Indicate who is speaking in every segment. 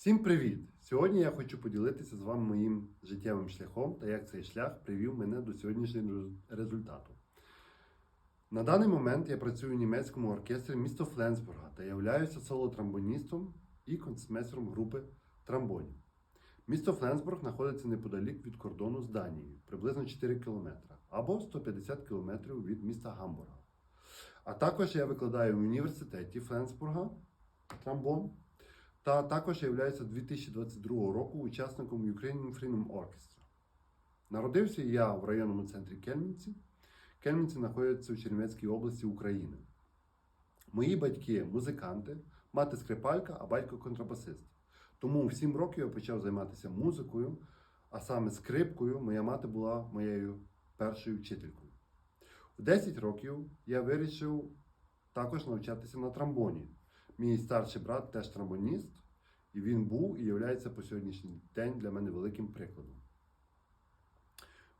Speaker 1: Всім привіт! Сьогодні я хочу поділитися з вами моїм життєвим шляхом та як цей шлях привів мене до сьогоднішнього результату. На даний момент я працюю в німецькому оркестрі міста Фленсбурга та являюся соло-трамбоністом і концмейстером групи трамбонів. Місто Фленсбург знаходиться неподалік від кордону з Данією, приблизно 4 км або 150 км від міста Гамбурга. А також я викладаю в університеті Фленсбурга трамбон. Та також є 2022 року учасником Ukrainian Freedom Orchestra. Народився я в районному центрі Кельмінці. Кельмінці знаходиться у Чернівецькій області України. Мої батьки музиканти, мати скрипалька, а батько контрабасист. Тому в 7 років я почав займатися музикою, а саме скрипкою. Моя мати була моєю першою вчителькою. В 10 років я вирішив також навчатися на трамбоні. Мій старший брат теж трамбоніст, і він був і є по сьогоднішній день для мене великим прикладом.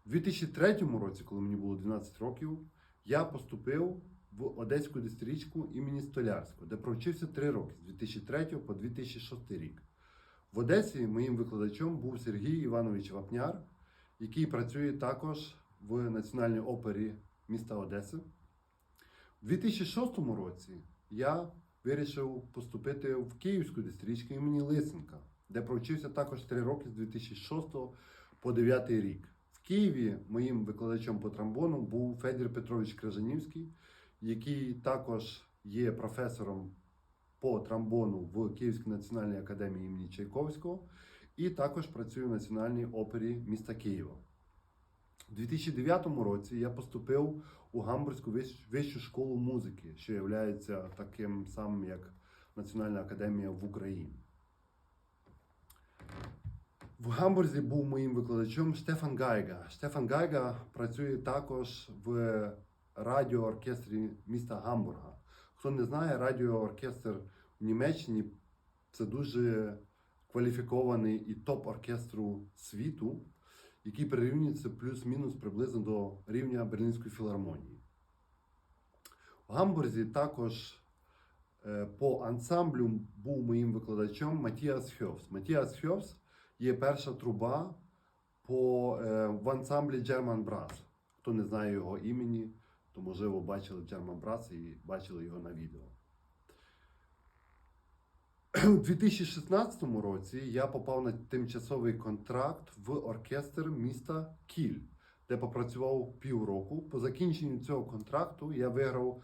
Speaker 1: У 2003 році, коли мені було 12 років, я поступив в Одеську дистрічку імені Столярського, де провчився 3 роки з 2003 по 2006 рік. В Одесі моїм викладачом був Сергій Іванович Вапняр, який працює також в Національній опері міста Одеси. У 2006 році я вирішив поступити в Київську дистрічку імені Лисенка, де провчився також 3 роки з 2006 по 9 рік. В Києві моїм викладачем по трамбону був Федір Петрович Кражанівський, який також є професором по трамбону в Київській національній академії імені Чайковського і також працює в Національній опері міста Києва. У 2009 році я поступив у Гамбурзьку вищу школу музики, що є таким самим, як Національна академія в Україні. В Гамбурзі був моїм викладачем Штефан Гайга. Штефан Гайга працює також в радіооркестрі міста Гамбурга. Хто не знає, радіооркестр в Німеччині це дуже кваліфікований і топ-оркестру світу, який прирівнюється плюс-мінус приблизно до рівня Берлінської філармонії. В Гамбурзі також е, по ансамблю був моїм викладачем Матіас Хьовс. Матіас Хьовс є перша труба по, е, в ансамблі German Brass. Хто не знає його імені, то можливо бачили German Brass і бачили його на відео. У 2016 році я попав на тимчасовий контракт в оркестр міста Кіль, де попрацював півроку. По закінченню цього контракту я виграв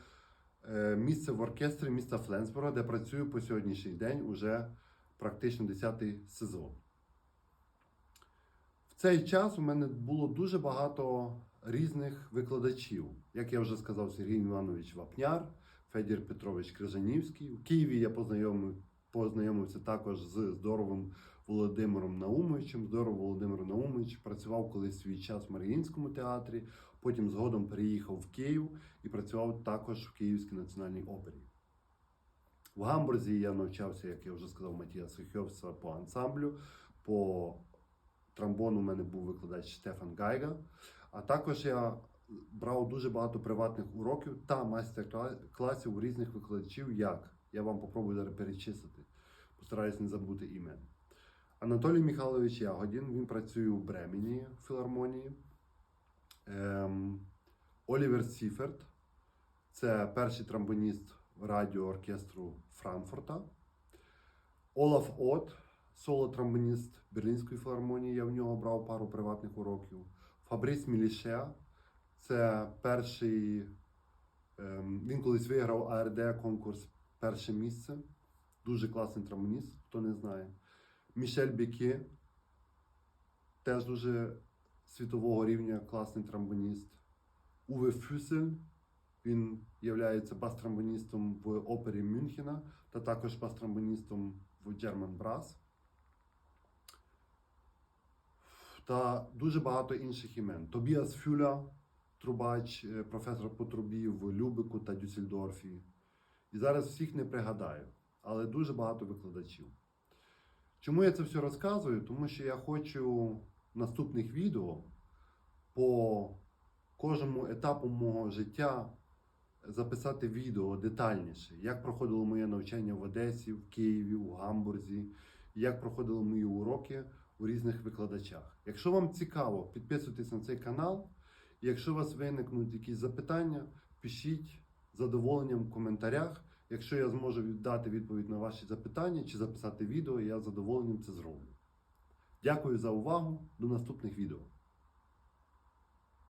Speaker 1: е, місце в оркестрі міста Фленсбурга, де працюю по сьогоднішній день уже практично 10-й сезон. В цей час у мене було дуже багато різних викладачів. Як я вже сказав, Сергій Іванович Вапняр, Федір Петрович Крижанівський. У Києві я познайомив, познайомився також з здоровим Володимиром Наумовичем. Здоров Володимир Наумович працював колись свій час в Маріїнському театрі, потім згодом переїхав в Київ і працював також в Київській національній опері. В Гамбурзі я навчався, як я вже сказав, Матіаса Хьовса по ансамблю. По тромбону у мене був викладач Штефан Гайга. А також я брав дуже багато приватних уроків та майстер-класів у різних викладачів. Як? Я вам попробую зараз перечислити. Постараюсь не забути імен. Анатолій Михайлович Ягодін, він працює у Бремені в філармонії. Ем, Олівер Сіферт, це перший тромбоніст радіооркестру Франкфурта. Олаф От, соло-тромбоніст Берлінської філармонії. Я в нього брав пару приватних уроків. Фабріс Міліше, це перший. ем, Він колись виграв АРД конкурс перше місце. Дуже класний тромбоніст, хто не знає. Мішель Беке, теж дуже світового рівня класний тромбоніст. Уве Фюсель, він є бас-тромбоністом в опері Мюнхена та також бас-тромбоністом в German Brass. Та дуже багато інших імен. Тобіас Фюля, трубач, е, професор по трубі в Любику та Дюссельдорфі. І зараз всіх не пригадаю, але дуже багато викладачів. Чому я це все розказую? Тому що я хочу в наступних відео по кожному етапу мого життя записати відео детальніше, як проходило моє навчання в Одесі, в Києві, в Гамбурзі, як проходили мої уроки у різних викладачах. Якщо вам цікаво, підписуйтесь на цей канал. Якщо у вас виникнуть якісь запитання, пишіть задоволенням в коментарях. Якщо я зможу дати відповідь на ваші запитання чи записати відео, я задоволенням це зроблю. Дякую за увагу. До наступних відео.